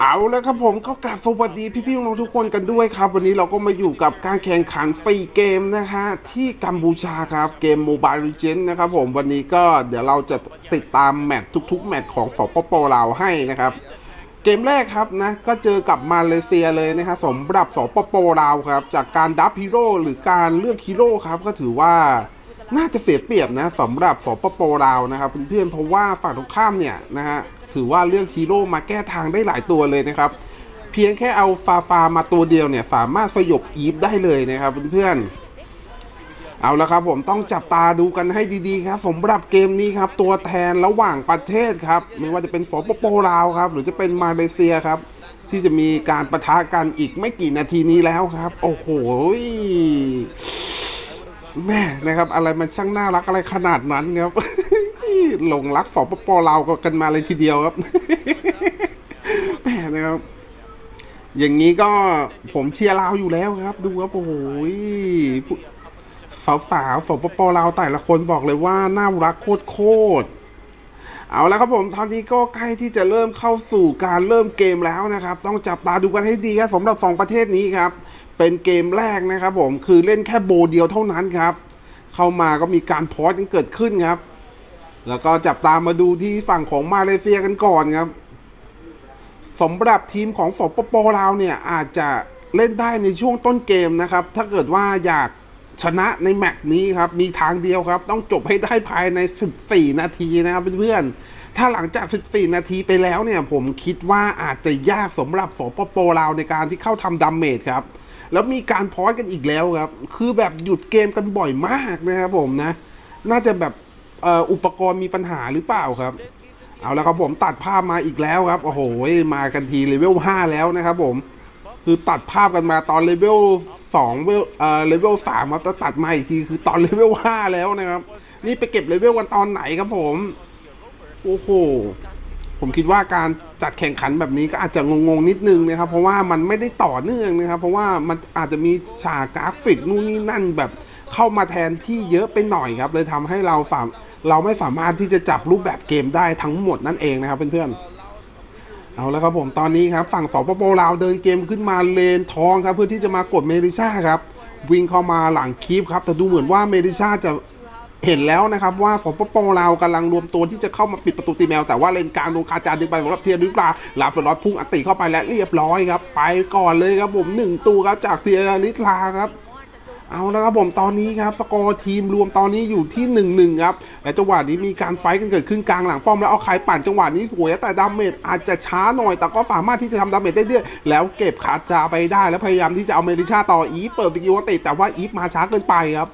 เอาแล้วครับผมก็กราบสวัสดีพี่ๆน้องทุกคนกันด้วยครับ วันนี้เราก็มาอยู่กับการแข่งขันฟรีเกมนะคะที่กัมพูชาครับเกม Mobile Legends นะครับผมวันนี้ก็เดี๋ยวเราจะติดตามแมตช์ทุกๆ แมตช์ของสปปลาวให้นะครับ เกมแรกครับนะก็เจอกับมาเลเซียเลยนะครับสำหรับสปปลาวครับจากการดับฮีโร่หรือการเลือกฮีโร่ครับก็ถือว่า น่าจะเสียเปรียบนะสำหรับสปปลาวนะครับเพื่อนๆเพราะว่าฝั่งตรงข้ามเนี่ยนะฮะถือว่าเลือกฮีโร่มาแก้ทางได้หลายตัวเลยนะครับ เพียงแค่เอาฟาฟามาตัวเดียวเนี่ยสามารถสยบอีฟได้เลยนะครับเพื่อนๆเอาละครับผมต้องจับตาดูกันให้ดีๆครับสำหรับเกมนี้ครับ ตัวแทนระหว่างประเทศครับ ไม่ว่าจะเป็นสปปลาวครับ หรือจะเป็นมาเลเซียครับ ที่จะมีการประทะกันอีกไม่กี่นาทีนี้แล้วครับ โอ้โห แม่นะครับ อะไรมันช่างน่ารักอะไรขนาดนั้นครับหลงรักสปปลาวกันมาเลยทีเดียวครับแม่นะครับ อย่างนี้ก็ผมเชียร์ลาวอยู่แล้วครับ ดูครับโอ้โหสาวสาวๆสปปลาวแต่ละคนบอกเลยว่าน่ารักโคตรโคตรๆเอาแล้วครับผมตอนนี้ก็ใกล้ที่จะเริ่มเข้าสู่การเริ่มเกมแล้วนะครับ ต้องจับตาดูกันให้ดีครับสำหรับสองประเทศนี้ครับ เป็นเกมแรกนะครับผมคือเล่นแค่โบเดียวเท่านั้นครับ เข้ามาก็มีการโพสกันเกิดขึ้นครับ แล้วก็จับตามมาดูที่ฝั่งของมาเลเซียกันก่อนครับสำหรับทีมของสปปลาวเนี่ยอาจจะเล่นได้ในช่วงต้นเกมนะครับ ถ้าเกิดว่าอยากชนะในแมตช์นี้ครับ มีทางเดียวครับ ต้องจบให้ได้ภายใน 14 นาทีนะครับเพื่อนๆ ถ้าหลังจาก 14 นาทีไปแล้วเนี่ย ผมคิดว่าอาจจะยากสำหรับสปปลาวในการที่เข้าทำดาเมจครับ แล้วมีการพอยกันอีกแล้วครับ คือแบบหยุดเกมกันบ่อยมากนะครับผมนะ น่าจะแบบอ,อุปกรณ์มีปัญหาหรือเปล่าครับ เอาแล้วครับผมตัดภาพมาอีกแล้วครับ โอ้โห มากันทีเลเวล5แล้วนะครับผม คือตัดภาพกันมาตอนเลเวล2เวลเอ่อเลเวล3ครับแต่ตัดมาอีกทีคือตอนเลเวล5แล้วนะครับ นี่ไปเก็บเลเวลกันตอนไหนครับผม โอ้โห ผมคิดว่าการจัดแข่งขันแบบนี้ก็อาจจะงงๆนิดนึงนะครับ เพราะว่ามันไม่ได้ต่อเนื่องนะครับ เพราะว่ามันอาจจะมีฉากกราฟิกนู่นนี่นั่นแบบเข้ามาแทนที่เยอะไปหน่อยครับ เลยทำให้เราสาเราไม่สามารถที่จะจับรูปแบบเกมได้ทั้งหมดนั่นเองนะครับเพื่อนๆเอาแล้วครับผมตอนนี้ครับฝั่งสปปลาวเดินเกมขึ้นมาเลนทองครับเพื่อที่จะมากดเมดิซ่าครับวิ่งเข้ามาหลังคีปครับแต่ดูเหมือนว่าเมดิซ่าจะ เห็นแล้วนะครับว่าสปปลาวกำลังรวมตัวที่จะเข้ามาปิดประตูตีแมว แต่ว่าเลนกลางโดนคาจาดึงไปสำหรับเทียร์หรือเปลาลาฟลอตพุ่งอัตติเข้าไปและเรียบร้อยครับ ไปก่อนเลยครับผมหนึ่งตัวครับจากเทียร์ลิลาครับเอาแล้วครับผมตอนนี้ครับสกอร์ทีมรวมตอนนี้อยู่ที่1นหนึ่งครับและจังหวะนี้มีการไฟท์กันเกิดขึ้นกลางหลังป้อมแล้วเอาใครปั่นจังหวะนี้สวยแต่ดาเมจอาจจะช้าหน่อย แต่ก็สามารถที่จะทำดาเมจได้เรื่อยแล้วเก็บขาจาไปได้ แล้วพยายามที่จะเอาเมริชาต่ออีฟเปิดสกิลวัติแต่ว่าอีฟมาช้าเกินไปครับ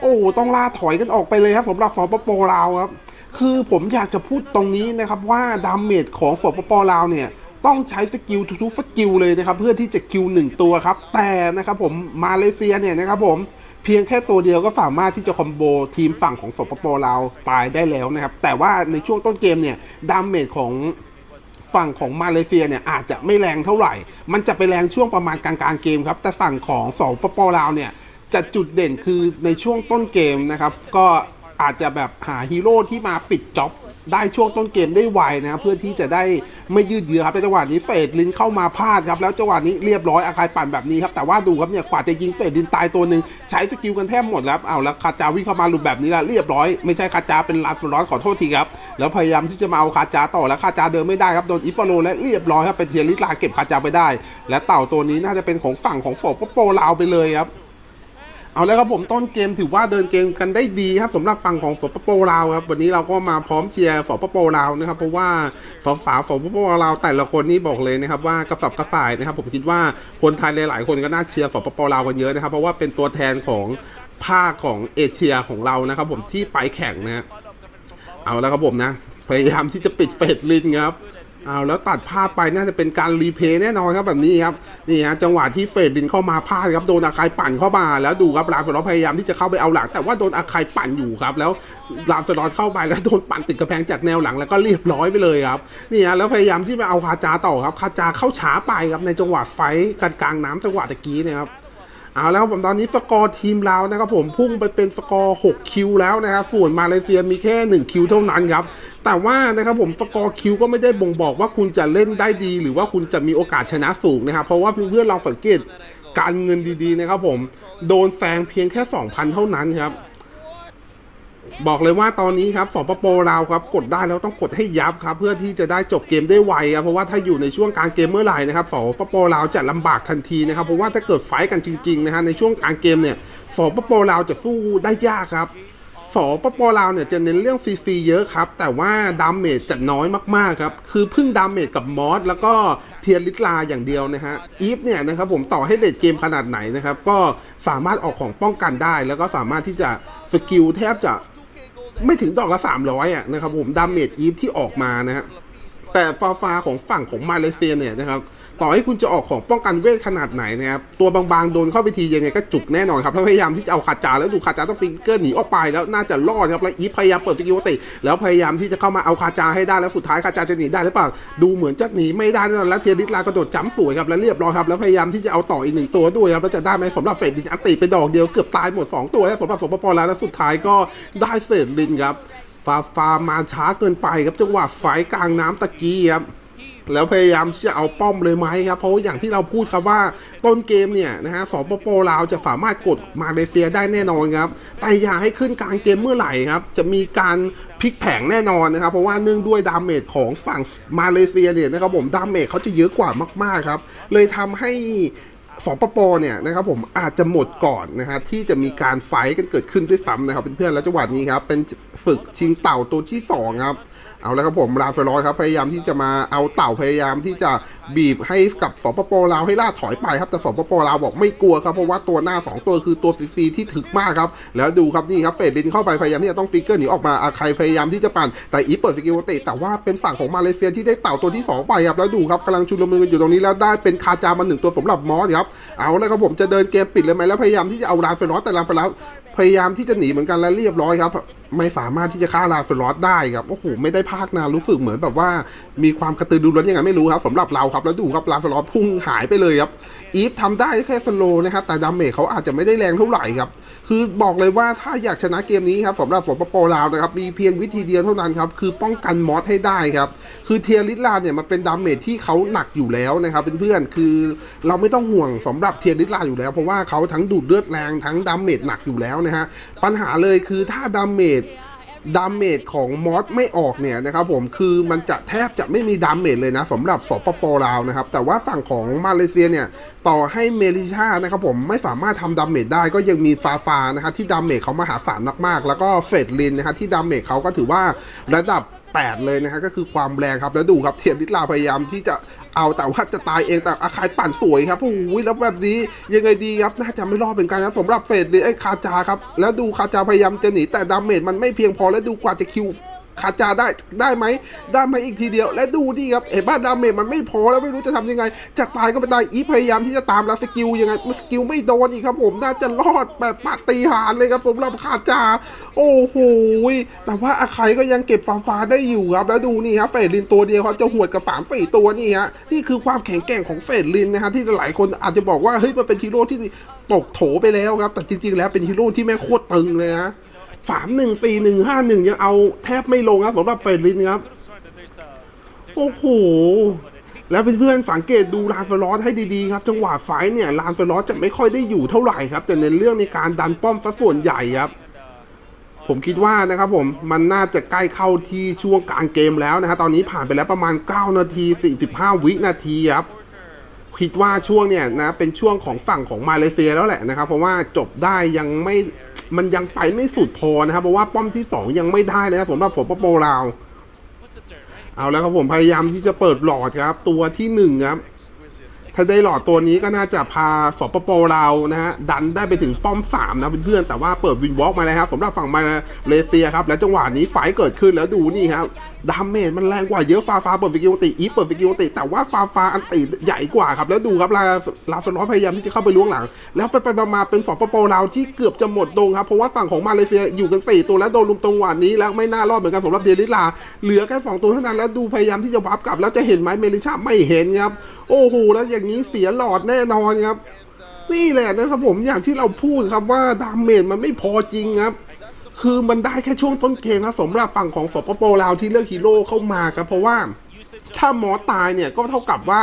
โอ้ต้องล่าถอยกันออกไปเลยครับสำหรับสปปลาวครับคือผมอยากจะพูดตรงนี้นะครับว่าดาเมจของสปปลาวเนี่ยต้องใช้สกิลทุกๆสกิลเลยนะครับเพื่อที่จะคิวหนึ่งตัวครับ แต่นะครับผมมาเลเซียเนี่ยนะครับผมเพียงแค่ตัวเดียวก็สามารถที่จะคอมโบทีมฝั่งของสปปลาวตายได้แล้วนะครับ แต่ว่าในช่วงต้นเกมเนี่ยดาเมจของฝั่งของมาเลเซียเนี่ยอาจจะไม่แรงเท่าไหร่ มันจะไปแรงช่วงประมาณกลางๆเกมครับ แต่ฝั่งของสปปลาวเนี่ย จะจุดเด่นคือในช่วงต้นเกมนะครับ ก็อาจจะแบบหาฮีโร่ที่มาปิดจ็อบได้ช่วงต้นเกมได้ไวนะเพื่อที่จะได้ไม่ยืดเยื้อครับในจังหวะนี้เฟดลินเข้ามาพลาดครับแล้วจังหวะนี้เรียบร้อยอาคายปั่นแบบนี้ครับแต่ว่าดูครับเนี่ยกว่าจะยิงเฟดลินตายตัวหนึ่งใช้สกิลกันแทบหมดแล้วเอาแล้วคาจาวิ่งเข้ามาหลุดแบบนี้แล้วเรียบร้อยไม่ใช่คาจาเป็นลาสลอสขอโทษทีครับแล้วพยายามที่จะมาเอาคาจาต่อแล้วคาจาเดินไม่ได้ครับโดนอิฟโลและเรียบร้อยครับเป็นเทียริลาเก็บคาจาไปได้ และเต่าตัวนี้น่าจะเป็นของฝั่งของโฟปโปลาวไปเลยครับ เอาแล้วครับผมต้นเกมถือว่าเดินเกมกันได้ดีครับสำหรับฝั่งของสปปลาวครับวันนี้เราก็มาพร้อมเชียร์สปปลาวนะครับเพราะว่าสาวสาสปปลาวแต่ละคนนี่บอกเลยนะครับว่ากระสับกระส่ายนะครับ ผมคิดว่าคนไทยหลายๆคนก็น่าเชียร์สปปลาวกันเยอะนะครับ เพราะว่าเป็นตัวแทนของภาคของเอเชียของเรานะครับ ผมที่ไปแข่งนะเอาแล้วครับผมนะพยายามที่จะปิดเฟสลินครับ เอาแล้วตัดภาพไปน่าจะเป็นการรีเพย์แน่นอนครับแบบนี้ครับนี่ฮะจังหวะที่เฟดลินเข้ามาพลาดครับโดนอาคายปั่นเข้ามาแล้วดูครับลาฟลอพยายามที่จะเข้าไปเอาหลัง แต่ว่าโดนอาคายปั่นอยู่ครับ แล้วลาฟลอเข้าไปแล้วโดนปั่นติดกระแพงจากแนวหลังแล้วก็เรียบร้อยไปเลยครับนี่ฮะแล้วพยายามที่จะเอาคาจาต่อครับคาจาเข้าช้าไปครับในจังหวะไฟกันกลางน้ำจังหวะตะกี้เนะครับ เอาแล้วครับผมตอนนี้สกอร์ทีมเรานะครับผมพุ่งไปเป็นสกอร์ 6 คิวแล้วนะครับส่วนมาเลเซียมีแค่ 1 คิวเท่านั้นครับ แต่ว่านะครับผมสกอร์คิวก็ไม่ได้บ่งบอกว่าคุณจะเล่นได้ดี หรือว่าคุณจะมีโอกาสชนะสูงนะครับ เพราะว่าเพื่อนๆเราสังเกตการเงินดีๆนะครับผมโดนแซงเพียงแค่ 2,000 เท่านั้นครับ บอกเลยว่าตอนนี้ครับสปปลาวครับกดได้แล้วต้องกดให้ยับครับเพื่อที่จะได้จบเกมได้ไวครับเพราะว่าถ้าอยู่ในช่วงกลางเกมเมื่อไหร่นะครับสปปลาวจะลำบากทันทีนะครับเพราะว่าถ้าเกิดไฟกันจริงๆนะฮะในช่วงกลางเกมเนี่ยสปปลาวจะสู้ได้ยากครับสปปลาวเนี่ยจะเน้นเรื่องฟรีๆเยอะครับ แต่ว่าดาเมจจะน้อยมากๆครับ คือพึ่งดาเมจกับมอสแล้วก็เทียริสลาอย่างเดียวนะฮะอีฟเนี่ยนะครับผมต่อให้เลดเกมขนาดไหนนะครับ ก็สามารถออกของป้องกันได้ แล้วก็สามารถที่จะสกิลแทบจะ ไม่ถึงดอกละ300อะนะครับผมดาเมจอีฟที่ออกมานะฮะแต่ฟาฟาของฝั่งของมาเลเซียเนี่ยนะครับ ต่อให้คุณจะออกของป้องกันเวทขนาดไหนนะครับตัวบางๆโดนเข้าไปทียังไงก็จุกแน่นอนครับพยายามที่จะเอาคาจาแล้วดูคาจาต้องฟิงเกอร์หนีออกไปแล้วน่าจะรอดครับแล้วอีพยายามเปิดสกิลติแล้วพยายามที่จะเข้ามาเอาคาจาให้ได้แล้วสุดท้ายคาจาจะหนีได้หรือเปล่าดูเหมือนจะหนีไม่ได้แน่นอนแล้วเทียริสลากระโดดจ้ำสวยครับแล้วเรียบร้อยครับแล้วพยายามที่จะเอาต่ออีกหนึ่งตัวด้วยครับแล้วจะได้ไหมสำหรับเฟดดินอันติไปดอกเดียวเกือบตายหมดสองตัวแล้วสำหรับสปปลาวแล้วสุดท้ายก็ได้เฟรดลินครับฟาฟามาช้าเกินไปครับจังหวะไฟกลางน้ำตะกี้ครับ แล้วพยายามที่จะเอาป้อมเลยไหมครับเพราะอย่างที่เราพูดครับว่าต้นเกมเนี่ยนะฮะสปปลาวจะสามารถกดมาเลเซียได้แน่นอนครับแต่อย่าให้ขึ้นกลางเกมเมื่อไหร่ครับ จะมีการพลิกแผงแน่นอนนะครับ เพราะว่าเนื่องด้วยดาเมจของฝั่งมาเลเซียเนี่ยนะครับผมดาเมจเขาจะเยอะกว่ามากๆครับ เลยทำให้สปปเนี่ยนะครับผมอาจจะหมดก่อนนะฮะที่จะมีการไฟกันเกิดขึ้นด้วยซ้ำนะครับเพื่อนๆแล้วจังหวะนี้ครับเป็นฝึกชิงเต่าตัวที่สองครับ เอาแล้วครับผมราฟรอยครับพยายามที่จะมาเอาเต่าพยายามที่จะบีบให้กับสปปลาวให้ล่าถอยไปครับแต่สปปลาวบอกไม่กลัวครับเพราะว่าตัวหน้า 2 ตัวคือตัวซีที่ถึกมากครับแล้วดูครับนี่ครับเฟดลินเข้าไปพยายามที่จะต้องฟิกเกอร์หนีออกมาอาใครพยายามที่จะปั่นแต่อีเปิดสกิลเตะแต่ว่าเป็นฝั่งของมาเลเซียที่ได้เต่าตัวที่สองไปครับแล้วดูครับกำลังชุนลมุนกันอยู่ตรงนี้แล้วได้เป็นคาจามาหนึ่งตัวสำหรับมอสครับเอาแล้วครับผมจะเดินเกมปิดเลยไหมแล้วพยายามที่จะเอาลาเฟลอสแต่ลาเฟลอสพยายามที่จะหนีเหมือนกันและเรียบร้อยครับไม่สามารถที่จะฆ่าลาเฟลอสได้ครับโอ้โหไม่ได้ภาคนานรู้สึกเหมือนแบบว่ามีความกระตือรือร้นยังไงไม่รู้ครับสำหรับเราครับแล้วดูครับลาฟลอสพุ่งหายไปเลยครับอีฟทำได้แค่สโลว์นะครับแต่ดาเมจเขาอาจจะไม่ได้แรงเท่าไหร่ครับคือบอกเลยว่าถ้าอยากชนะเกมนี้ครับสำหรับสปปลาวนะครับมีเพียงวิธีเดียวเท่านั้นครับคือป้องกันมอสให้ได้ครับคือเทียริสลาเนี่ยมันเป็นดาเมจที่เขาหนักอยู่แล้วนะครับเพื่อนๆคือเราไม่ต้องห่วงสำหรับเทียริสลาอยู่แล้ว เพราะว่าเขาทั้งดูดเลือดแรงทั้งดาเมจหนักอยู่แล้วนะฮะปัญหาเลยคือถ้าดาเมจ ดาเมจของมอสไม่ออกเนี่ยนะครับผมคือมันจะแทบจะไม่มีดาเมจเลยนะสำหรับสปปลาวนะครับ แต่ว่าฝั่งของมาเลเซียเนี่ยต่อให้เมลิชานะครับผมไม่สามารถทำดาเมจได้ก็ยังมีฟาฟานะครับที่ดาเมจเขามาหาศาลมากๆ แล้วก็เฟดลินนะครับที่ดาเมจเขาก็ถือว่าระดับ 8 เลยนะฮะก็คือความแรงครับแล้วดูครับเทียมลิตลาพยายามที่จะเอาแต่ว่าจะตายเองแต่อาคายปั่นสวยครับโอ้โหแล้วแบบนี้ยังไงดีครับน่าจะไม่รอดเป็นกันนะสำหรับเฟสเลยไอ้คาจาครับแล้วดูคาจาพยายามจะหนีแต่ดาเมจมันไม่เพียงพอแล้วดูกว่าจะคิว คาจาได้ได้ไหมได้ไหมอีกทีเดียว และดูดิครับเห็นบ้านดาเมจมันไม่พอแล้วไม่รู้จะทำยังไง จะตายก็ไม่ได้อีพยายามที่จะตามแล้วสกิลยังไงสกิลไม่โดนอีกครับ ผมน่าจะรอดแบบปาฏิหาริย์เลยครับสำหรับคาจา โอ้โหแต่ว่าอาคายก็ยังเก็บฟ้าฟ้าได้อยู่ครับแล้วดูนี่ครับเฟดลินตัวเดียวเขาจะหวดกับสามสี่ตัวนี่ฮะนี่คือความแข็งแกร่งของเฟดลินนะฮะที่หลายคนอาจจะบอกว่าเฮ้ยมันเป็นฮีโร่ที่ตกโถไปแล้วครับ แต่จริงๆแล้วเป็นฮีโร่ที่แม่โคตรตึงเลยนะ สามหนึ่งสี่หนึ่งห้าหนึ่งยังเอาแทบไม่ลงครับสำหรับเฟรดลินครับ โอ้โห แล้วเพื่อนๆสังเกตดูลานเฟลอสให้ดีๆครับ จังหวะไฟท์เนี่ยลานเฟลอสจะไม่ค่อยได้อยู่เท่าไหร่ครับ แต่ในเรื่องในการดันป้อมซะส่วนใหญ่ครับ ผมคิดว่านะครับผมมันน่าจะใกล้เข้าที่ช่วงกลางเกมแล้วนะฮะตอนนี้ผ่านไปแล้วประมาณ 9 นาที 45 วินาทีครับคิดว่าช่วงเนี่ยนะเป็นช่วงของฝั่งของมาเลเซียแล้วแหละนะครับ เพราะว่าจบได้ยังไม่ มันยังไปไม่สุดพอนะครับ เพราะว่าป้อมที่ 2 ยังไม่ได้เลยนะสำหรับฝปโปลาวเอาแล้วครับผมพยายามที่จะเปิดหลอดครับ ตัวที่หนึ่งครับถ้าได้หลอดตัวนี้ก็น่าจะพาสปปเรานะฮะดันได้ไปถึงป้อมสามนะเพื่อนๆแต่ว่าเปิดวินวอล์กมาแล้วครับสำหรับฝั่งมาเลเซียครับ และจังหวะนี้ไฟเกิดขึ้นแล้วดูนี่ครับดาเมจมันแรงกว่าเยอะฟาฟาเปิดฟิกิโอติอีฟเปิดฟิกิโอติแต่ว่าฟาฟาอันติใหญ่กว่าครับ แล้วดูครับลาลาสลอตพยายามที่จะเข้าไปล้วงหลัง แล้วไปไปมาเป็นสปโปเราที่เกือบจะหมดดงครับ เพราะว่าฝั่งของมาเลเซียอยู่กันสี่ตัวแล้วโดนลุมตรงหวานนี้แล้วไม่น่ารอดเหมือนกันสำหรับเดลิลาเหลือแค่สองตัวเท่านั้นแล้วดูพยายามที่จะวับกลับ แล้วจะเห็นไหมเมลิชาไม่เห็นครับโอ้โหแล้วอย่างนี้เสียหลอดแน่นอนครับนี่แหละนะครับผมอย่างที่เราพูดครับว่าดาเมจมันไม่พอจริงครับ คือมันได้แค่ช่วงต้นเกมครับสำหรับฝั่งของสปปลาวที่เลือกฮีโร่เข้ามาครับเพราะว่าถ้ามอสตายเนี่ยก็เท่ากับว่า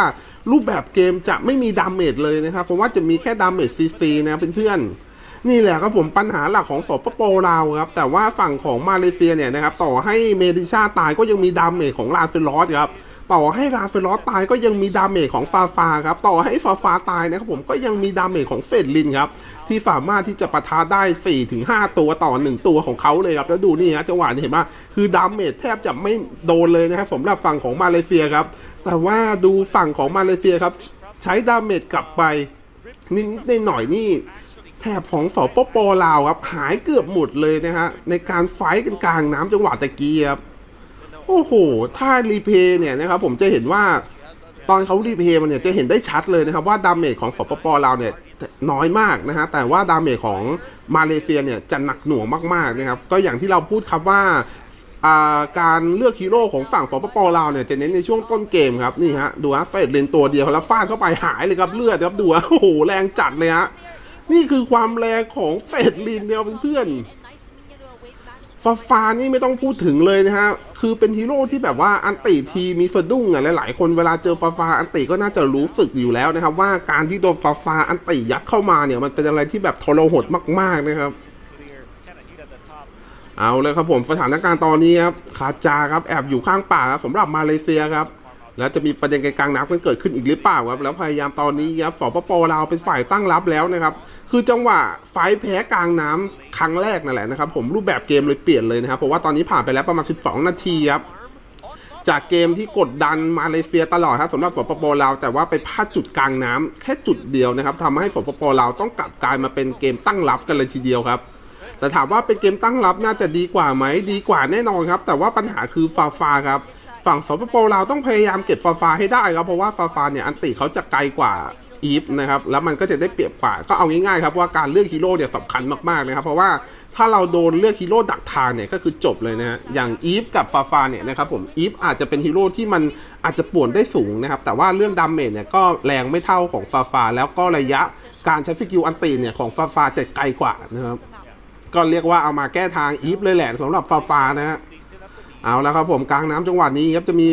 รูปแบบเกมจะไม่มีดาเมจเลยนะครับเพราะว่าจะมีแค่ดาเมจซีซีนะเพื่อนๆนี่แหละครับผมปัญหาหลักของสปปลาวครับแต่ว่าฝั่งของมาเลเซียเนี่ยนะครับต่อให้เมดิชาตายก็ยังมีดาเมจของลาเซลอสครับ ต่อให้ลาเซลอสตายก็ยังมีดาเมจของฟาฟาครับต่อให้ฟาฟาตายนะครับผมก็ยังมีดาเมจของเฟดลินครับที่สามารถที่จะปะทะได้4ถึง5ตัวต่อ 1 ตัวของเขาเลยครับแล้วดูนี่ฮะจังหวะนี้เห็นไหมคือดาเมจแทบจะไม่โดนเลยนะครับสำหรับฝั่งของมาเลเซียครับแต่ว่าดูฝั่งของมาเลเซียครับใช้ดาเมจกลับไปนิดๆหน่อยๆนี่แถบของสปปลาวครับหายเกือบหมดเลยนะฮะในการไฟท์กันกลางน้ำจังหวะตะกี้ครับ โอ้โห ถ้ารีเพย์เนี่ยนะครับผมจะเห็นว่าตอนเขารีเพย์มันเนี่ยจะเห็นได้ชัดเลยนะครับว่าดาเมจของสปปลาวเนี่ยน้อยมากนะฮะแต่ว่าดาเมจของมาเลเซียเนี่ยจะหนักหน่วงมากๆนะครับก็อย่างที่เราพูดครับว่าการเลือกฮีโร่ของฝั่งสปปลาวเนี่ยจะเน้นในช่วงต้นเกมครับนี่ฮะดูฮะเฟดเลนตัวเดียวแล้วฟาดเข้าไปหายเลยครับเลือดครับดูฮะโอ้โหแรงจัดเลยฮะนี่คือความแรงของเฟดลินเนี่ยเพื่อนๆ ฟาฟานี่ไม่ต้องพูดถึงเลยนะฮะ คือเป็นฮีโร่ที่แบบว่าอันติทีมีสะดุ้งอะหลายๆคนเวลาเจอฟาฟาอันติก็น่าจะรู้สึกอยู่แล้วนะครับ ว่าการที่โดนฟาฟาอันติยัดเข้ามาเนี่ยมันเป็นอะไรที่แบบทรหดมาก ๆนะครับ เอาเลยครับผมสถานการณ์ตอนนี้ครับคาจาครับแอบอยู่ข้างป่าครับสำหรับมาเลเซียครับ แล้วจะมีประเด็นกลางน้ำกันเกิดขึ้นอีกหรือเปล่าครับ แล้วพยายามตอนนี้ครับสปปลาวเป็นฝ่ายตั้งรับแล้วนะครับ คือจังหวะไฟแพ้กลางน้ำครั้งแรกนั่นแหละนะครับ ผมรูปแบบเกมเลยเปลี่ยนเลยนะครับ เพราะว่าตอนนี้ผ่านไปแล้วประมาณ 12 นาทีครับ จากเกมที่กดดันมาเลเซียตลอดครับสำหรับสปปลาวแต่ว่าไปพลาดจุดกลางน้ำแค่จุดเดียวนะครับทำให้สปปลาวต้องกลับกลายมาเป็นเกมตั้งรับกันเลยทีเดียวครับ แต่ถามว่าเป็นเกมตั้งรับน่าจะดีกว่าไหมดีกว่าแน่นอนครับ แต่ว่าปัญหาคือฟาฟาครับ ฝั่งสปปลาวต้องพยายามเก็บฟาฟาให้ได้ครับเพราะว่าฟาฟาเนี่ยอันติเขาจะไกลกว่าอีฟนะครับแล้วมันก็จะได้เปรียบกว่าก็เอาง่ายๆครับว่าการเลือกฮีโร่เนี่ยสำคัญมากๆนะครับเพราะว่าถ้าเราโดนเลือกฮีโร่ดักทางเนี่ยก็คือจบเลยนะฮะอย่างอีฟกับฟาฟาเนี่ยนะครับผมอีฟอาจจะเป็นฮีโร่ที่มันอาจจะป่วนได้สูงนะครับแต่ว่าเรื่องดาเมจเนี่ยก็แรงไม่เท่าของฟาฟาแล้วก็ระยะการใช้สกิลอันติเนี่ยของฟาฟาจะไกลกว่านะครับ ก็เรียกว่าเอามาแก้ทางอีฟเลยแหละสำหรับฟาฟานะฮะเอาแล้วครับผมกลางน้ำจังหวัดนี้ครับจะมี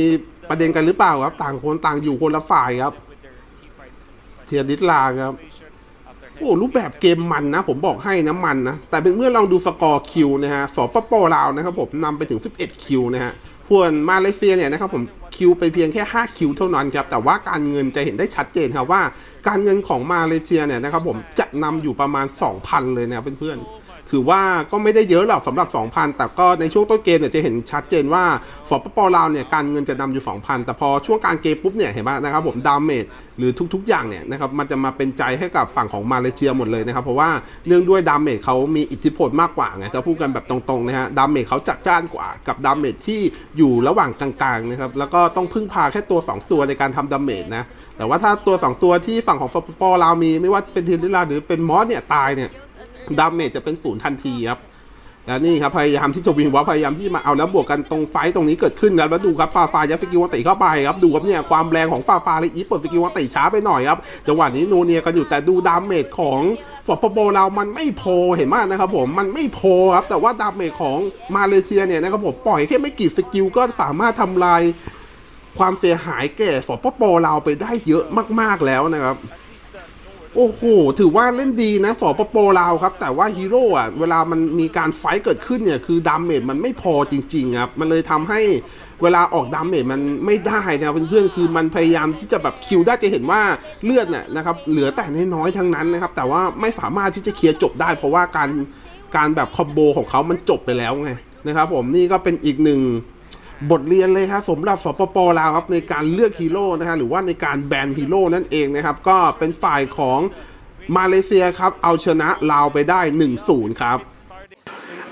ประเด็นกันหรือเปล่าครับ ต่างคนต่างอยู่คนละฝ่ายครับ เทียดิสลาครับโอ้รูปแบบเกมมันนะ ผมบอกให้นะมันนะแต่เป็นเมื่อลองดูสกอร์คิวนะฮะสปปลาวนะครับผมนำไปถึง 11 คิวนะฮะส่วนมาเลเซียเนี่ยนะครับผมคิวไปเพียงแค่ 5 คิวเท่านั้นครับแต่ว่าการเงินจะเห็นได้ชัดเจนครับว่า การเงินของมาเลเซียเนี่ยนะครับผมจะนำอยู่ประมาณ 2,000 เลยนะครับเพื่อนๆ ถือว่าก็ไม่ได้เยอะหรอกสำหรับ 2,000 แต่ก็ในช่วงต้นเกมเนี่ยจะเห็นชัดเจนว่าสปปลาวเนี่ยการเงินจะนำอยู่ 2,000 แต่พอช่วงการเกมปุ๊บเนี่ยเห็นไหมนะครับผมดามเมจหรือทุกๆ อย่างเนี่ยนะครับมันจะมาเป็นใจให้กับฝั่งของมาเลเซียหมดเลยนะครับเพราะว่าเนื่องด้วยดามเมจเขามีอิทธิพลมากกว่าไงจะพูดกันแบบตรงๆนะฮะดามเมจเขาจัดจ้านกว่ากับดามเมจที่อยู่ระหว่างกลางๆนะครับแล้วก็ต้องพึ่งพาแค่ตัว 2 ตัวในการทำดามเมจนะแต่ว่าถ้าตัว 2 ตัวที่ฝั่งของสปปลาวมีไม่ว่าเป็นเทนดิลาหรือเป็นมอสเนี่ยตายเนี่ย ดาเมจจะเป็นศูนย์ทันทีครับแล้วนี่ครับพยายามที่จะวิงว่าพยายามที่มาเอาแล้วบวกกันตรงไฟต์ตรงนี้เกิดขึ้นครับแล้วดูครับฟาฟายัดฟิกิวันติเข้าไปครับดูครับเนี่ยความแรงของฟาฟาเลยอีฟเปิดฟิกิวันติช้าไปหน่อยครับจังหวะนี้โนเนียกันอยู่แต่ดูดาเมจของฟอปโปเรามันไม่พอเห็นมากนะครับผมมันไม่พอครับแต่ว่าดาเมจของมาเลเซียเนี่ยนะครับผมปล่อยแค่ไม่กี่สกิลก็สามารถทำลายความเสียหายแก่ฟอปโปเราไปได้เยอะมาก ๆแล้วนะครับ โอ้โห ถือว่าเล่นดีนะสอปโปลาวครับ แต่ว่าฮีโร่อะเวลามันมีการไฟท์เกิดขึ้นเนี่ย คือดาเมจมันไม่พอจริงๆครับ มันเลยทำให้เวลาออกดาเมจมันไม่ได้นะเพื่อนๆคือมันพยายามที่จะแบบคิวได้จะเห็นว่าเลือดเนี่ยนะครับ เหลือแต่น้อยๆทั้งนั้นนะครับ แต่ว่าไม่สามารถที่จะเคลียร์จบได้ เพราะว่าการการแบบคอมโบของเขามันจบไปแล้วไงนะครับผมนี่ก็เป็นอีกหนึ่ง บทเรียนเลยครับสำหรับสปปลาวครับในการเลือกฮีโร่นะฮะหรือว่าในการแบนฮีโร่นั่นเองนะครับ ก็เป็นฝ่ายของมาเลเซียครับเอาชนะลาวไปได้ 1-0 ครับ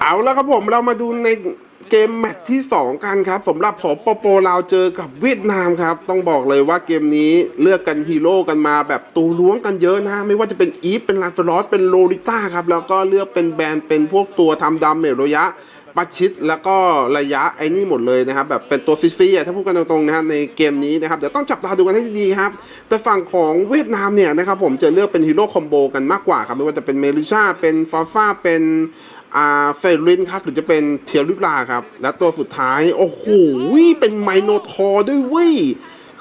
เอาแล้วครับผมเรามาดูในเกมแมตช์ที่ 2 กันครับสำหรับสปปลาวเจอกับเวียดนามครับ ต้องบอกเลยว่าเกมนี้เลือกกันฮีโร่กันมาแบบตูล้วงกันเยอะนะ ไม่ว่าจะเป็นอีฟเป็นลาฟลอสเป็นโลลิต้าครับ แล้วก็เลือกเป็นแบรนด์เป็นพวกตัวทำดาเมจระยะ ประชิดแล้วก็ระยะไอ้นี่หมดเลยนะครับ แบบเป็นตัวฟรีๆอะถ้าพูดกันตรงๆนะฮะในเกมนี้นะครับเดี๋ยวต้องจับตาดูกันให้ดีครับ แต่ฝั่งของเวียดนามเนี่ยนะครับผมจะเลือกเป็นฮีโร่คอมโบกันมากกว่าครับไม่ว่าจะเป็นเมลิชาเป็นฟาฟ้าเป็นอ่าเฟรินครับหรือจะเป็นเทียริลาครับ และตัวสุดท้าย โอ้โหเป็นไมโนทอร์ด้วยเว้ย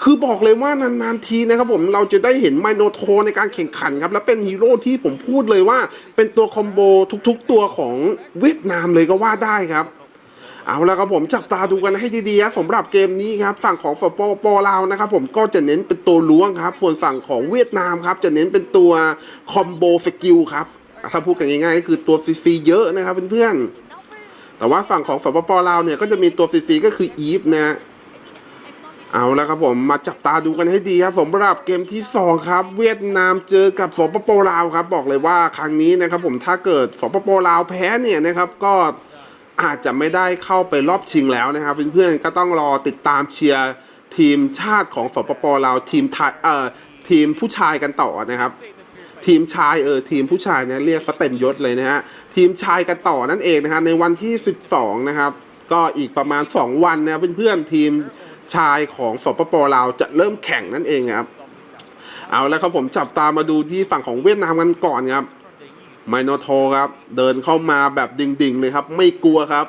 คือบอกเลยว่านานๆทีนะครับผมเราจะได้เห็นไมโนโทในการแข่งขันครับ และเป็นฮีโร่ที่ผมพูดเลยว่าเป็นตัวคอมโบทุกๆตัวของเวียดนามเลยก็ว่าได้ครับเอาละครับผมจับตาดูกันให้ดีๆสำหรับเกมนี้ครับฝั่งของฝปปลาวนะครับผมก็จะเน้นเป็นตัวล้วงครับ ส่วนฝั่งของเวียดนามครับจะเน้นเป็นตัวคอมโบสกิลครับถ้าพูดกันง่ายๆก็คือตัวฟรีๆเยอะนะครับเพื่อนๆแต่ว่าฝั่งของฝปปลาวเนี่ยก็จะมีตัวฟรีๆก็คืออีฟนะ เอาแล้วครับผมมาจับตาดูกันให้ดีครับสำหรับเกมที่สองครับ เวียดนามเจอกับสปปลาวครับ บอกเลยว่าครั้งนี้นะครับผมถ้าเกิดสปปลาวแพ้เนี่ยนะครับก็อาจจะไม่ได้เข้าไปรอบชิงแล้วนะครับเพื่อนๆก็ต้องรอติดตามเชียร์ทีมชาติของสปปลาวทีมไทยเอ่อทีมผู้ชายกันต่อนะครับ ทีมชายเออทีมผู้ชายเนี่ยเรียกสเต็มยศเลยนะฮะทีมชายกันต่อนั่นเองนะฮะในวันที่ 12 นะครับ ก็อีกประมาณ 2 วันนะเพื่อนๆทีม ชายของสปปลาวจะเริ่มแข่งนั่นเองครับ เอาแล้วครับผมจับตามมาดูที่ฝั่งของเวียดนามกันก่อนครับไมโนโทครับเดินเข้ามาแบบดิ่งๆเลยครับ ไม่กลัวครับ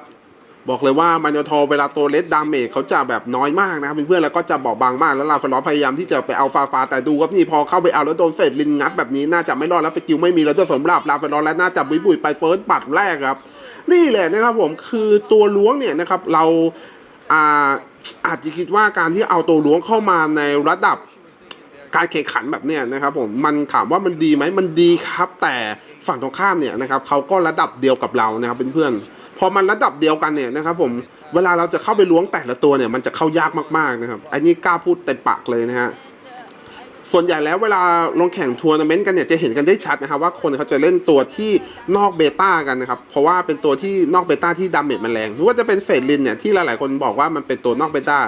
บอกเลยว่าไมโนโทเวลาตัวเลสดามเมจเขาจะแบบน้อยมากนะครับเพื่อนๆแล้วก็จะบอบบางมากแล้วลาฟลอพยายามที่จะไปเอาฟาฟาแต่ดูครับนี่พอเข้าไปเอาแล้วโดนเฟดลินงัดแบบนี้น่าจะไม่รอดแล้วสกิลไม่มีแล้วจะสำหรับลาฟลอและน่าจะบุยบุยไปเฟิร์สปัดแรกครับนี่แหละนะครับผมคือตัวล้วงเนี่ยนะครับเราอ่า อาจจะคิดว่าการที่เอาตัวล้วงเข้ามาในระดับการแข่งขันแบบเนี้ยนะครับผมมันถามว่ามันดีไหมมันดีครับ แต่ฝั่งตรงข้ามเนี่ยนะครับเขาก็ระดับเดียวกับเรานะครับเพื่อนๆพอมันระดับเดียวกันเนี่ยนะครับผมเวลาเราจะเข้าไปล้วงแต่ละตัวเนี่ยมันจะเข้ายากมากๆนะครับอันนี้กล้าพูดเต็มปากเลยนะฮะ ส่วนใหญ่แล้วเวลาลงแข่งทัวร์นาเมนต์กันเนี่ยจะเห็นกันได้ชัดนะครับว่าคนเขาจะเล่นตัวที่นอกเบต้ากันนะครับเพราะว่าเป็นตัวที่นอกเบต้าที่ดาเมจมันแรงหรือว่าจะเป็นเฟดลินเนี่ยที่หลายๆคนบอกว่ามันเป็นตัวนอกเบต้า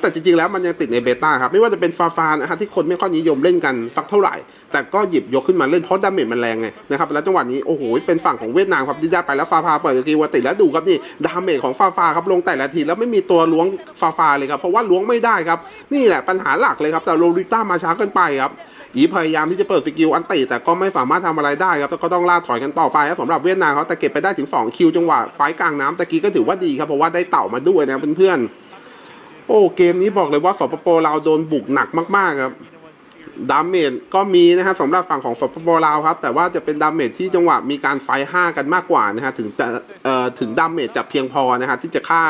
แต่จริงๆแล้วมันยังติดในเบต้าครับไม่ว่าจะเป็นฟาฟานะฮะที่คนไม่ค่อยนิยมเล่นกันสักเท่าไหร่ แต่ก็หยิบยกขึ้นมาเล่นเพราะดาเมจมันแรงไงนะครับแล้วจังหวะนี้โอ้โหเป็นฝั่งของเวียดนามครับที่ได้ไปแล้วฟาฟาเปิดกีวาติแล้วดูครับนี่ดาเมจของฟาฟาครับลงแต่ละทีแล้วไม่มีตัวล้วงฟาฟาเลยครับเพราะว่าล้วงไม่ได้ครับนี่แหละปัญหาหลักเลยครับแต่โรลิต้ามาช้าเกินไปครับอีพยายามที่จะเปิดสกิลอันติแต่ก็ไม่สามารถทำอะไรได้ครับแล้วก็ต้องล่าถอยกันต่อไปครับสำหรับเวียดนามเขาแต่เก็บไปได้ถึง 2 คิวจังหวะไฟกลางน้ำตะกี้ก็ถือว่าดีครับเพราะว่าได้เต่ามาด้วยนะเพื่อนๆโอ้เกมนี้บอกเลยว่าสปปลาโดนบุกหนักมากๆครับ ดาเมจก็มีนะครับสำหรับฝั่งของสปปลาวครับ แต่ว่าจะเป็นดาเมจที่จังหวะมีการไฟห้ากันมากกว่านะฮะถึงจะเอ่อถึงดาเมจจะเพียงพอนะฮะที่จะฆ่า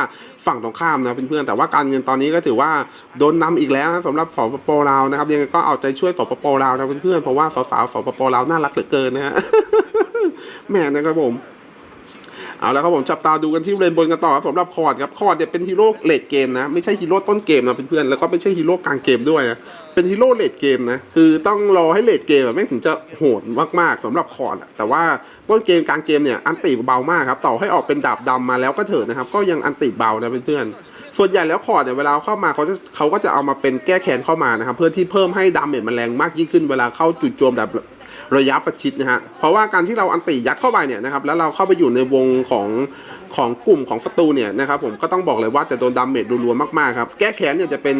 ฝั่งตรงข้ามนะเพื่อนๆแต่ว่าการเงินตอนนี้ก็ถือว่าโดนนำอีกแล้วนะสำหรับสปปลาวนะครับยังไงก็เอาใจช่วยสปปลาวนะเพื่อนๆเพราะว่าสาวๆสปปลาวน่ารักเหลือเกินนะฮะแหม่นะครับผมเอาแล้วครับผมจับตาดูกันที่เรนบนกันต่อครับสำหรับคอร์ดครับคอร์ดเนี่ยเป็นฮีโร่เลดเกมนะไม่ใช่ฮีโร่ต้นเกมนะเพื่อนๆแล้วก็ไม่ใช่ฮีโร่กลางเกมด้วยนะ เป็นฮีโร่เลดเกมนะ คือต้องรอให้เลดเกมแบบแม่งถึงจะโหดมากๆสำหรับคอร์ดแต่ว่าต้นเกมกลางเกมเนี่ยอันติเบามากครับต่อให้ออกเป็นดาบดำมาแล้วก็เถิดนะครับ ก็ยังอันติเบานะเพื่อนๆส่วนใหญ่แล้วคอร์ดเนี่ยเวลาเข้ามาเขาจะเขาก็จะเอามาเป็นแก้แค้นเข้ามานะครับ เพื่อที่เพิ่มให้ดาเมจมันแรงมากยิ่งขึ้นเวลาเข้าจุดโจมแบบระยะประชิดนะฮะ เพราะว่าการที่เราอันติยัดเข้าไปเนี่ยนะครับ แล้วเราเข้าไปอยู่ในวงของของกลุ่มของศัตรูเนี่ยนะครับผมก็ต้องบอกเลยว่าจะโดนดาเมจรัวๆมากๆครับ แก้แค้นเนี่ยจะเป็น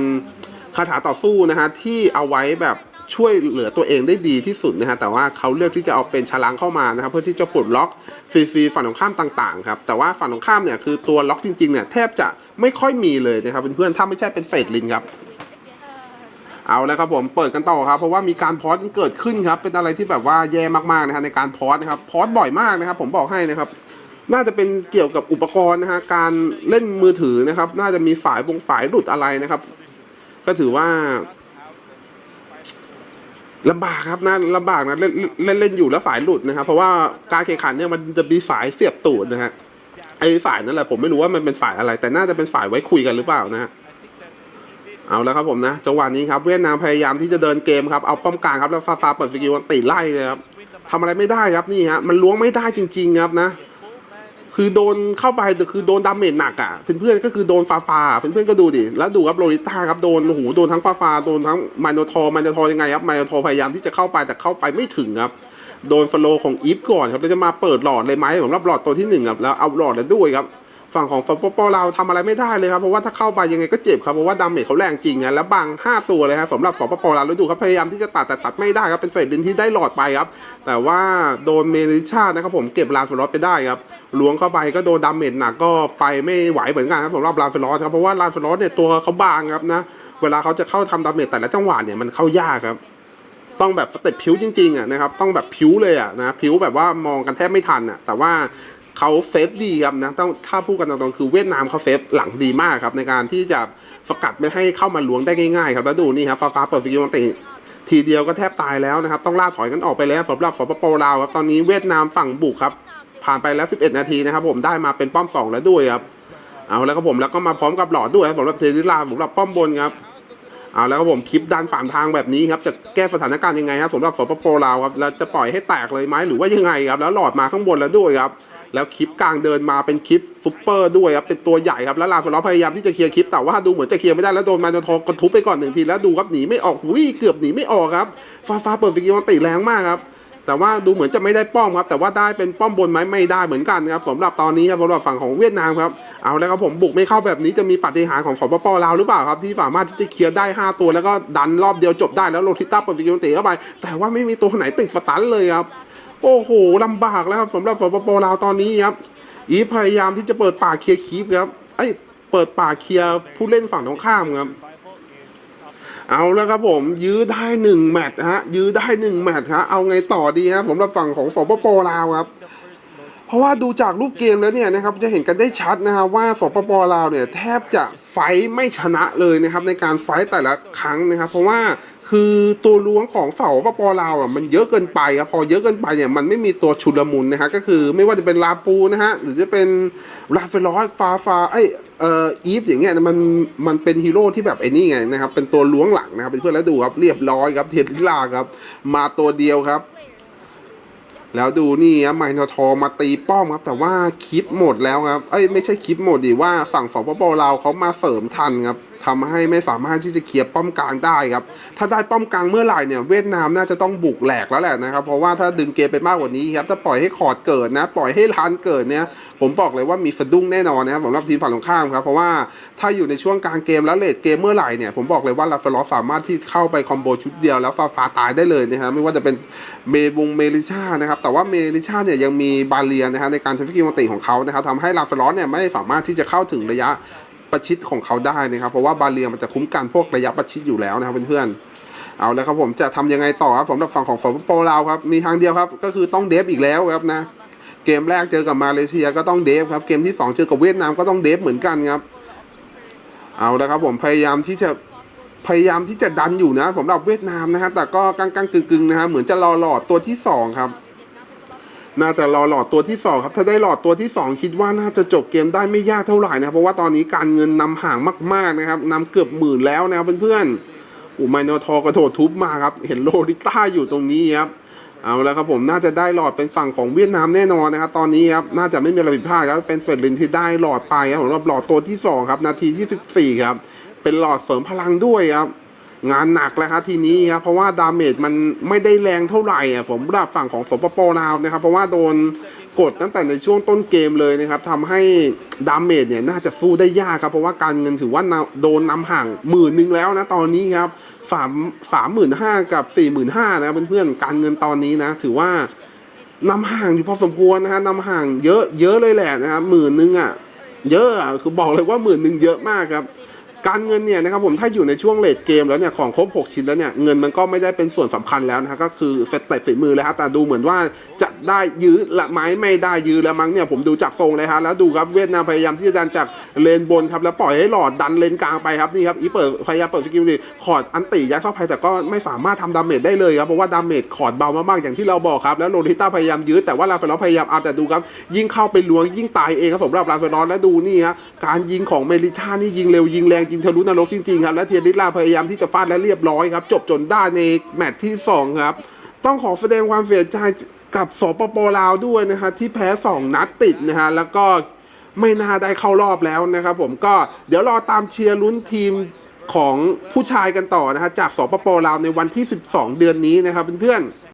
คาถาต่อสู้นะฮะที่เอาไว้แบบช่วยเหลือตัวเองได้ดีที่สุดนะฮะแต่ว่าเขาเลือกที่จะเอาเป็นฉลังเข้ามานะครับเพื่อที่จะปลดล็อกฟรีๆฝั่งตรงข้ามต่างๆครับแต่ว่าฝั่งตรงข้ามเนี่ยคือตัวล็อกจริงๆเนี่ยแทบจะไม่ค่อยมีเลยนะครับเพื่อนๆถ้าไม่ใช่เป็นเฟดลินครับเอาแล้วครับผมเปิดกันต่อครับเพราะว่ามีการพอสเกิดขึ้นครับเป็นอะไรที่แบบว่าแย่มากๆนะฮะในการพอสนะครับพอสบ่อยมากนะครับ ผมบอกให้นะครับน่าจะเป็นเกี่ยวกับอุปกรณ์นะฮะการเล่นมือถือนะครับ น่าจะมีฝายวงฝายหลุดอะไรนะครับ ก็ถือว่าลำบากครับนะลำบากนะเล่นเล่นเล่นอยู่แล้วฝายหลุดนะครับ เพราะว่าการแข่งขันเนี่ยมันจะมีฝายเสียบตูดนะฮะไอ้ฝายนั่นแหละผมไม่รู้ว่ามันเป็นฝายอะไร แต่น่าจะเป็นฝายไว้คุยกันหรือเปล่านะฮะเอาแล้วครับผมนะจังหวะนี้ครับเวียดนามพยายามที่จะเดินเกมครับเอาป้อมกลางครับแล้วฟาฟาเปิดสกิลตีไล่เลยครับทำอะไรไม่ได้ครับนี่ฮะมันล้วงไม่ได้จริง ๆ ครับนะ คือโดนเข้าไปคือโดนดาเมจหนักอะเพื่อนๆก็คือโดนฟาฟาเพื่อนๆก็ดูดิแล้วดูครับโรลิต้าครับโดนหูโดนทั้งฟาฟาโดนทั้งไมโนทอร์ไมโนทอร์ยังไงครับไมโนทอร์พยายามที่จะเข้าไปแต่เข้าไปไม่ถึงครับโดนฟโลของอีฟก่อนครับแล้วจะมาเปิดหลอดเลยไหมผมรับหลอดตัวที่หนึ่งครับแล้วเอาหลอดแล้วด้วยครับ ฝั่งของฟปปเราวทำอะไรไม่ได้เลยครับเพราะว่าถ้าเข้าไปยังไงก็เจ็บครับเพราะว่าดาเมจเขาแรงจริงนะแล้วบัง5 ตัวเลยครับสำหรับฟปปเราวแล้วดูครับพยายามที่จะตัดแต่ตัดไม่ได้ครับเป็นเฟรดลินที่ได้หลอดไปครับแต่ว่าโดนเมลิชานะครับผมเก็บลานฟลอสไปได้ครับล้วงเข้าไปก็โดนดาเมจหนักก็ไปไม่ไหวเหมือนกันครับสำหรับลานฟลอสครับเพราะว่าลานฟลอสเนี่ยตัวเขาบางครับนะเวลาเขาจะเข้าทำดาเมจแต่ละจังหวะเนี่ยมันเข้ายากครับต้องแบบสเต็ปผิวจริงๆอะนะครับต้องแบบผิวเลยอะนะผิวแบบว่ามองกันแทบไม่ทันอะแต่ว่า เขาเซฟดีครับนะต้องถ้าพูดกันตรงๆคือเวียดนามเขาเซฟหลังดีมากครับ ในการที่จะสกัดไม่ให้เข้ามาล้วงได้ง่ายๆครับแล้วดูนี่ครับฟ้าฟ้าเปิดฟิกิวันติทีเดียวก็แทบตายแล้วนะครับ ต้องล่าถอยกันออกไปแล้วสำหรับสปปลาวครับตอนนี้เวียดนามฝั่งบุกครับ ผ่านไปแล้ว 11 นาทีนะครับ ผมได้มาเป็นป้อมสองแล้วด้วยครับเอาแล้วครับผมแล้วก็มาพร้อมกับหลอดด้วยครับสำหรับเทนิลาสำหรับป้อมบนครับเอาแล้วครับผมคลิปดันฝ่ามทางแบบนี้ครับจะแก้สถานการณ์ยังไงครับสำหรับสปปลาวครับแล้วจะปล่อยให้แตกเลยไหมหรือว่ายังไงครับแล้วหลอดมาข้างบนแล้วด้วยครับ แล้วคลิปกลางเดินมาเป็นคลิปซุปเปอร์ด้วยครับเป็นตัวใหญ่ครับแล้วลาฟลอพยายามที่จะเคลียร์คลิปแต่ว่าดูเหมือนจะเคลียร์ไม่ได้แล้วโดนมาโนโทกระทุบไปก่อนหนึ่งทีแล้วดูครับหนีไม่ออกวิ่งเกือบหนีไม่ออกครับฟ้าฟ้าเปิดฟิกิอนติแรงมากครับแต่ว่าดูเหมือนจะไม่ได้ป้อมครับ แต่ว่าได้เป็นป้อมบนไหมไม่ได้เหมือนกันครับสำหรับตอนนี้ครับสำหรับฝั่งของเวียดนามครับเอาแล้วครับผมบุกไม่เข้าแบบนี้จะมีปฏิหารของสปปลาวหรือเปล่าครับที่สามารถที่จะเคลียร์ได้ 5 ตัวแล้วก็ดันรอบเดียวจบได้แล้วโรทิต้าเปิดฟิกิอนติเข้าไป แต่ว่าไม่มีตัวไหนติดสตันเลยครับ โอ้โหลำบากแล้วครับสำหรับสปปลาวตอนนี้ครับ อีพยายามที่จะเปิดป่าเคลียร์คีฟครับไอ้เปิดป่าเคลียร์ผู้เล่นฝั่งตรงข้ามครับ เอาแล้วครับผม ยื้อได้หนึ่งแมตช์ฮะ ยื้อได้หนึ่งแมตช์ฮะ เอาไงต่อดีฮะสำหรับฝั่งของสปปลาวครับ เพราะว่าดูจากรูปเกมแล้วเนี่ยนะครับจะเห็นกันได้ชัดนะครับว่าสปปลาวเนี่ยแทบจะไฟไม่ชนะเลยนะครับในการไฟแต่ละครั้งนะครับ เพราะว่า คือตัวล้วงของเสาปปลาวอะมันเยอะเกินไปครับพอเยอะเกินไปเนี่ยมันไม่มีตัวชุลมุนนะฮะก็คือไม่ว่าจะเป็นลาปูนะฮะหรือจะเป็นลาเฟลอสฟาฟาไอเอ่ออีฟอย่างเงี้ยมันมันเป็นฮีโร่ที่แบบไอ้นี่ไงนะครับเป็นตัวล้วงหลังนะครับเป็นเพื่อนแล้วดูครับเรียบร้อยครับเทนลิลาครับ มาตัวเดียวครับ แล้วดูนี่ครับไมโนทอมาตีป้อมครับ แต่ว่าคลิปหมดแล้วครับเอ้ยไม่ใช่คลิปหมดดิว่าฝั่งสปปลาวเขามาเสริมทันครับ ทำให้ไม่สามารถที่จะเคลียร์ป้อมกลางได้ครับ ถ้าได้ป้อมกลางเมื่อไหร่เนี่ยเวียดนามน่าจะต้องบุกแหลกแล้วแหละนะครับ เพราะว่าถ้าดึงเกมไปมากกว่านี้ครับ ถ้าปล่อยให้คอร์ดเกิดนะ ปล่อยให้ลานเกิดเนี่ย ผมบอกเลยว่ามีสะดุ้งแน่นอนนะครับสำหรับทีมฝั่งตรงข้ามครับ เพราะว่าถ้าอยู่ในช่วงกลางเกมแล้วเลดเกมเมื่อไหร่เนี่ย ผมบอกเลยว่าลาฟลอสสามารถที่เข้าไปคอมโบชุดเดียวแล้วฟาฟาตายได้เลยนะครับไม่ว่าจะเป็นเมบุงเมลิชานะครับ แต่ว่าเมลิชาเนี่ยยังมีบาเลียนะฮะในการใช้ฟิกิมติของเขานะครับทำให้ลาฟลอสเนี่ยไม่สามารถที่จะเข้าถึงระยะ ประชิดของเขาได้นะครับเพราะว่าบาเลียมันจะคุ้มกันพวกระยะประชิดอยู่แล้วนะครับเพื่อนๆเอาแล้วครับผมจะทำยังไงต่อครับสำหรับฝั่งของฝปลาวครับมีทางเดียวครับก็คือต้องเดฟอีกแล้วครับนะเกมแรกเจอกับมาเลเซียก็ต้องเดฟครับเกมที่ 2 เจอกับเวียดนามก็ต้องเดฟเหมือนกันครับเอาและครับผมพยายามที่จะพยายามที่จะดันอยู่นะสำหรับเวียดนามนะฮะแต่ก็กลางๆกึ่งๆนะฮะเหมือนจะรอหลอดตัวที่ 2 ครับ น่าจะรอหลอดตัวที่ 2 ครับ ถ้าได้หลอดตัวที่ 2 คิดว่าน่าจะจบเกมได้ไม่ยากเท่าไหร่นะเพราะว่าตอนนี้การเงินนำห่างมาก ๆนะครับนำเกือบหมื่นแล้วนะครับเพื่อนๆอูไมโนทอร์กระโดดทุบมาครับ เห็นโลริต้าอยู่ตรงนี้ครับเอาแล้วครับผมน่าจะได้หลอดเป็นฝั่งของเวียดนามแน่นอนนะครับตอนนี้ครับน่าจะไม่มีอะไรผิดพลาดครับเป็นเฟรดลินที่ได้หลอดไปครับผมหลอดตัวที่สองครับนาทีที่สิบสี่ครับเป็นหลอดเสริมพลังด้วยครับ งานหนักแล้วครับทีนี้ครับเพราะว่าดาเมจมันไม่ได้แรงเท่าไหร่อะผมรับฝั่งของสปปลาวนะครับ เพราะว่าโดนกดตั้งแต่ในช่วงต้นเกมเลยนะครับทำให้ดาเมจเนี่ยน่าจะสู้ได้ยากครับ เพราะว่าการเงินถือว่าโดนนำห่างหมื่นหนึ่งแล้วนะตอนนี้ครับสามสามหมื่นห้ากับสี่หมื่นห้านะเพื่อนๆการเงินตอนนี้นะ ถือว่านำห่างอยู่พอสมควรนะฮะนำห่างเยอะเยอะเลยแหละนะครับหมื่นนึงอะเยอะอะคือบอกเลยว่าหมื่นหนึ่งเยอะมากครับ การเงินเนี่ยนะครับผมถ้าอยู่ในช่วงเลทเกมแล้วเนี่ยของครบ 6 ชิ้นแล้วเนี่ยเงินมันก็ไม่ได้เป็นส่วนสำคัญแล้วนะฮะก็คือเฟตเตฝีมือแล้วฮะแต่ดูเหมือนว่าจะได้ยื้อละไหมไม่ได้ยื้อแล้วมั้งเนี่ยผมดูจากทรงเลยฮะแล้วดูครับเวียดนามพยายามที่จะดันจากเลนบนครับแล้วปล่อยให้หลอดดันเลนกลางไปครับนี่ครับอีเปิดพยายามเปิดสกิลนี่คอร์ดอันติยัดเข้าไปแต่ก็ไม่สามารถทำดาเมจได้เลยครับเพราะว่าดาเมจคอร์ดเบามากๆอย่างที่เราบอกครับแล้วโรลิต้าพยายามยื้อแต่ว่าลาเฟลอพยายามเอาแต่ดูครับยิ่งเข้าไปล้วงยิ่งตายเองครับสำหรับลาเฟลอและดูนี่ฮะการยิงของเมลิชานี่ยิงเร็วยิงแรงยิงทะลุนรกจริงๆครับ และเทียริลาพยายามที่จะฟาดและเรียบร้อยครับ จบจนได้ในแมตช์ที่สองครับ ต้องขอแสดงความเสียใจกับสปปลาวด้วยนะฮะที่แพ้ 2 นัดติดนะฮะแล้วก็ไม่น่าได้เข้ารอบแล้วนะครับผมก็เดี๋ยวรอตามเชียร์ลุ้นทีมของผู้ชายกันต่อนะฮะจากสปปลาวในวันที่ 12 เดือนนี้นะครับเพื่อนๆ